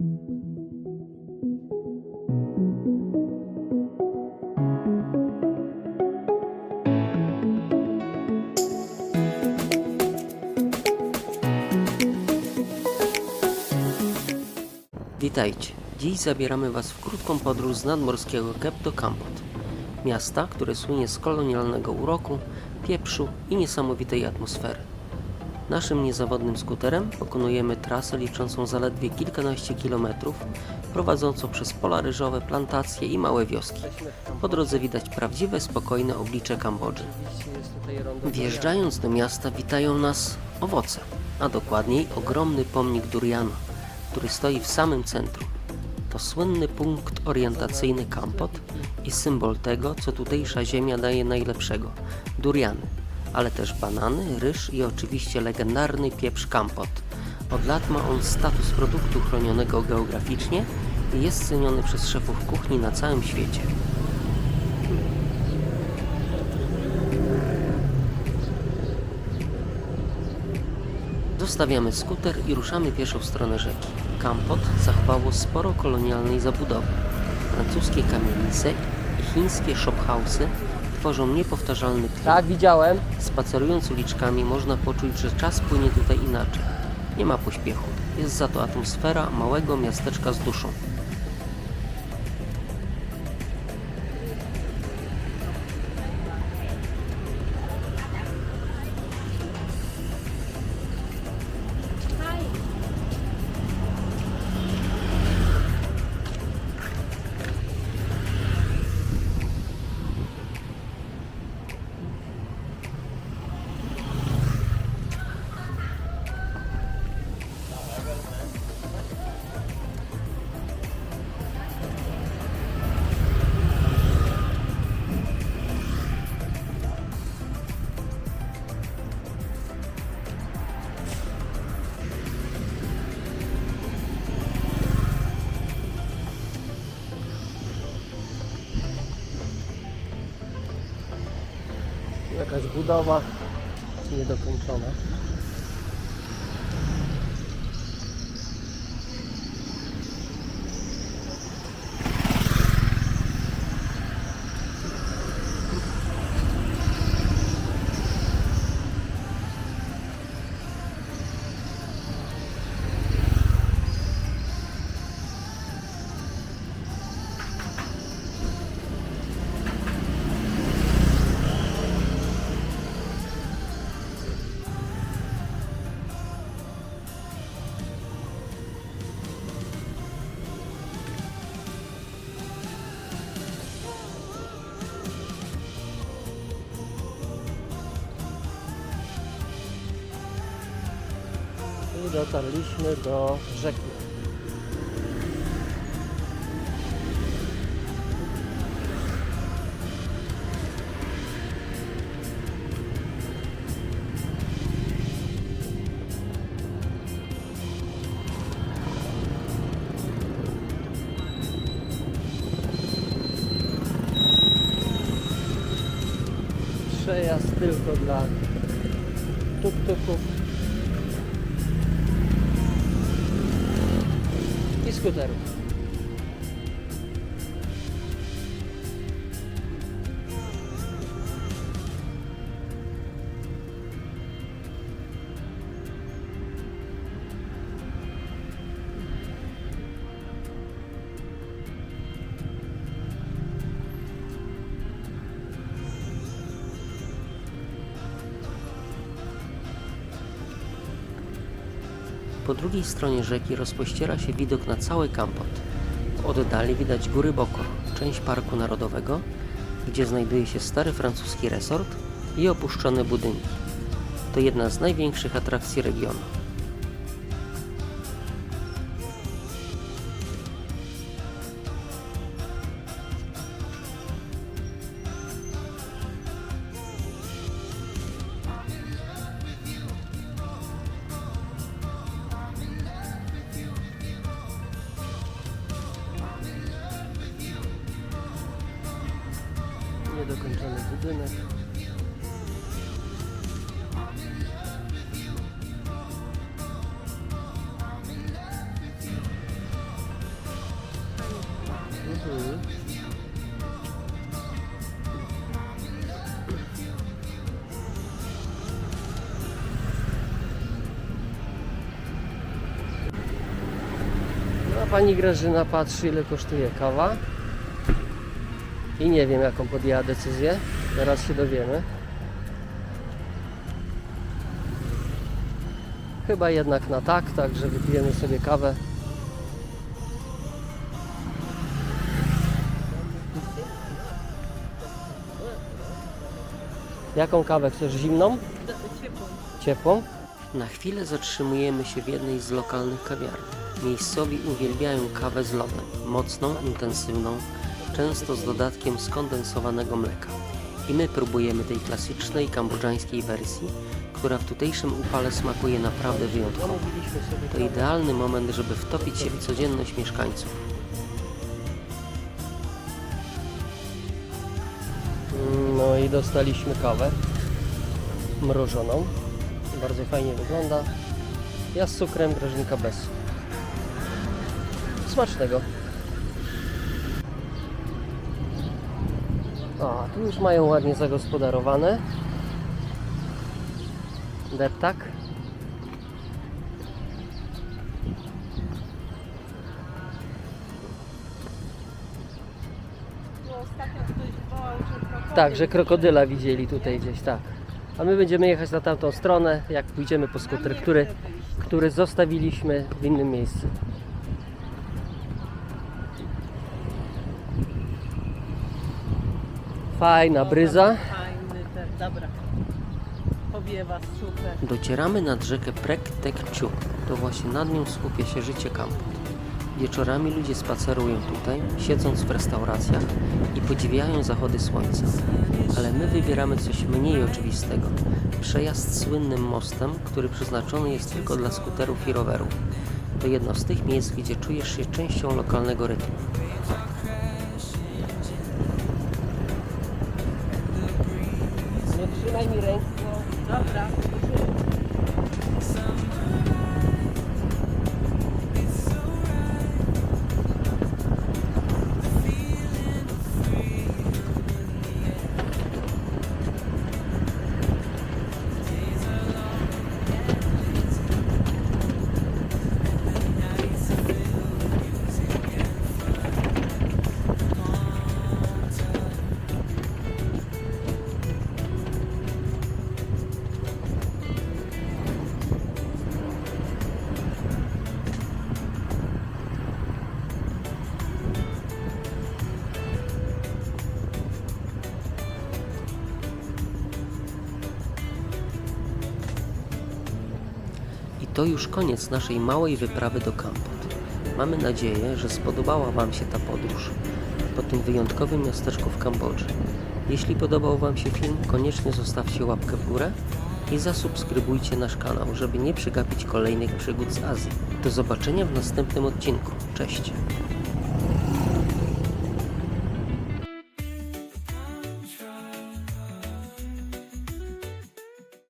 Witajcie. Dziś zabieramy Was w krótką podróż z nadmorskiego Kep do Kampot. Miasta, które słynie z kolonialnego uroku, pieprzu i niesamowitej atmosfery. Naszym niezawodnym skuterem pokonujemy trasę liczącą zaledwie kilkanaście kilometrów, prowadzącą przez pola ryżowe, plantacje i małe wioski. Po drodze widać prawdziwe, spokojne oblicze Kambodży. Wjeżdżając do miasta witają nas owoce, a dokładniej ogromny pomnik Duriana, który stoi w samym centrum. To słynny punkt orientacyjny Kampot i symbol tego, co tutejsza ziemia daje najlepszego duriany, ale też banany, ryż i oczywiście legendarny pieprz Kampot. Od lat ma on status produktu chronionego geograficznie i jest ceniony przez szefów kuchni na całym świecie. Zostawiamy skuter i ruszamy pieszo w stronę rzeki. Kampot zachowało sporo kolonialnej zabudowy. Francuskie kamienice i chińskie shophausy tworzą niepowtarzalny klimat. Tak, widziałem. Spacerując uliczkami można poczuć, że czas płynie tutaj inaczej. Nie ma pośpiechu. Jest za to atmosfera małego miasteczka z duszą. Jakaś budowa niedokończona. Dotarliśmy do rzeki. Przejazd tylko dla tuk-tuków i Po drugiej stronie rzeki rozpościera się widok na cały Kampot. W oddali widać góry Bokor, część parku narodowego, gdzie znajduje się stary francuski resort i opuszczone budynki. To jedna z największych atrakcji regionu. Budynek. Mhm. No, pani Grażyna patrzy, ile kosztuje kawa. I nie wiem, jaką podjęła decyzję. Zaraz się dowiemy. Chyba jednak na tak, także wypijemy sobie kawę. Jaką kawę chcesz? Zimną? Ciepłą? Na chwilę zatrzymujemy się w jednej z lokalnych kawiarni. Miejscowi uwielbiają kawę z lodem, mocną, intensywną, często z dodatkiem skondensowanego mleka. I my próbujemy tej klasycznej kambodżańskiej wersji, która w tutejszym upale smakuje naprawdę wyjątkowo. To idealny moment, żeby wtopić się w codzienność mieszkańców. No i dostaliśmy kawę mrożoną. Bardzo fajnie wygląda. Ja z cukrem, Grażynka bez. Smacznego. A, tu już mają ładnie zagospodarowane. Deptak. Tak, że krokodyla widzieli tutaj gdzieś, tak. A my będziemy jechać na tamtą stronę, jak pójdziemy po skuter, który, który zostawiliśmy w innym miejscu. Fajna bryza. Fajny ten, dobra. Powiewa super. Docieramy nad rzekę Prek Tek Chu. To właśnie nad nią skupia się życie Kampot. Wieczorami ludzie spacerują tutaj, siedząc w restauracjach i podziwiają zachody słońca. Ale my wybieramy coś mniej oczywistego. Przejazd słynnym mostem, który przeznaczony jest tylko dla skuterów i rowerów. To jedno z tych miejsc, gdzie czujesz się częścią lokalnego rytmu. Trzymaj mi ręki. Dobra. To już koniec naszej małej wyprawy do Kampot. Mamy nadzieję, że spodobała Wam się ta podróż po tym wyjątkowym miasteczku w Kambodży. Jeśli podobał Wam się film, koniecznie zostawcie łapkę w górę i zasubskrybujcie nasz kanał, żeby nie przegapić kolejnych przygód z Azji. Do zobaczenia w następnym odcinku. Cześć!